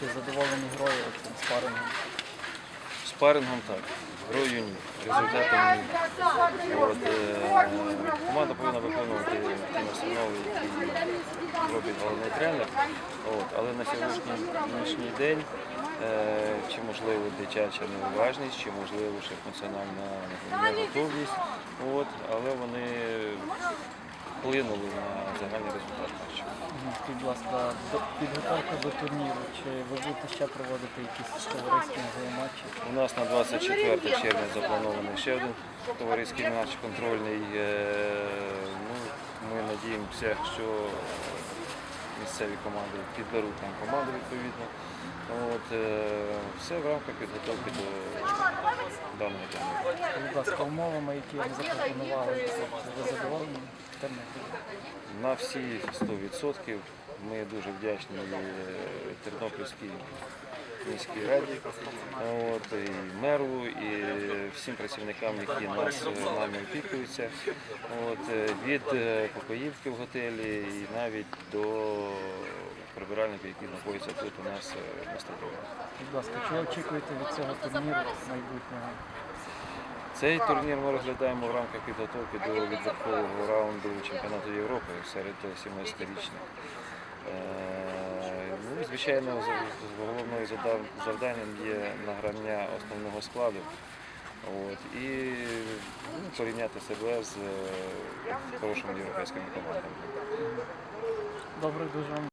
Чи задоволені грою цим спарингом? Спарингом так, грою ні, результатом ні. От, е, команда повинна виконувати ті настанови, які робить головний тренер. От, але на сьогоднішній день е, чи можливо дитяча неуважність, чи можливо ще функціональна неготовність. От, але вони вплинули на загальний результат. Скажіть, будь ласка, підготовка до турніру. Чи ви будете ще проводити якісь товариські матчі? У нас на 24 червня запланований ще один товариський матч контрольний. Е, Ну, ми надіємося, що місцеві команди підберуть нам команду відповідно. От, е, все в рамках підготовки до будь ласка, умовами, які ви запропонували, ви задоволені? На всі 100% ми дуже вдячні е, Тернопільській міській раді, от, і меру, і всім працівникам, які нас е, нами опікуються, от, е, від е, покоївки в готелі і навіть до прибиральників, які знаходяться тут у нас на стадіоні. Будь ласка, чи очікуєте від цього турніру майбутнього? Цей турнір ми розглядаємо в рамках підготовки до відбіркового раунду чемпіонату Європи серед 17-річних. Е, Ну, звичайно, головною завданням є награння основного складу от, і ну, порівняти себе з е, хорошими європейськими командами. Добре, дуже